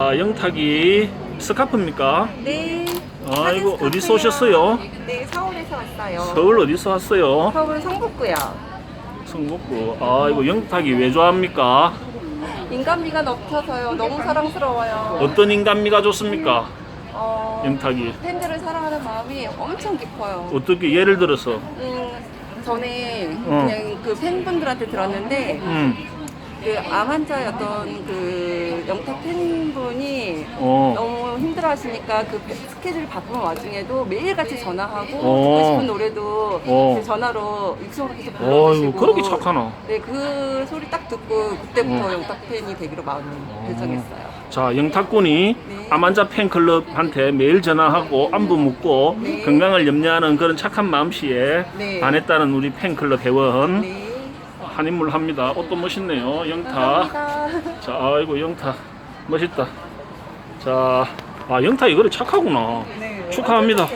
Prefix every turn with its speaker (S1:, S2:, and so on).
S1: 아, 영탁이 스카프입니까?
S2: 네.
S1: 아,
S2: 사진
S1: 어디서
S2: 스카프예요.
S1: 오셨어요?
S2: 네, 서울에서 왔어요.
S1: 서울 어디서 왔어요?
S2: 서울 성북구요.
S1: 성북구. 아, 이거 영탁이 왜 좋아합니까?
S2: 인간미가 넘쳐서요. 너무 사랑스러워요.
S1: 어떤 인간미가 좋습니까?
S2: 어,
S1: 영탁이.
S2: 팬들을 사랑하는 마음이 엄청 깊어요.
S1: 어떻게 예를 들어서?
S2: 음, 전에
S1: 어.
S2: 그냥 그 팬분들한테 들었는데
S1: 음,
S2: 그 암 환자였던 그 영탁 팬분이
S1: 어,
S2: 너무 힘들어 하시니까 그 배- 스케줄 바쁜 와중에도 매일같이 전화하고
S1: 어.
S2: 듣고 싶은 노래도
S1: 어.
S2: 그 전화로 육성으로 계속
S1: 어,
S2: 불러주시고
S1: 이거 그렇게 착하나?
S2: 네, 그 소리 딱 듣고 그때부터
S1: 어.
S2: 영탁 팬이 되기로 마음을 결정했어요.
S1: 자, 영탁군이
S2: 네.
S1: 아만자 팬클럽한테 매일 전화하고 안부 묻고
S2: 네.
S1: 건강을 염려하는 그런 착한 마음씨에
S2: 네.
S1: 반했다는 우리 팬클럽 회원
S2: 네.
S1: 한인물 합니다. 옷도 멋있네요. 영탁.
S2: 감사합니다.
S1: 자, 아이고 영탁 멋있다. 자, 아 영탁이 그래 착하구나.
S2: 네.
S1: 축하합니다.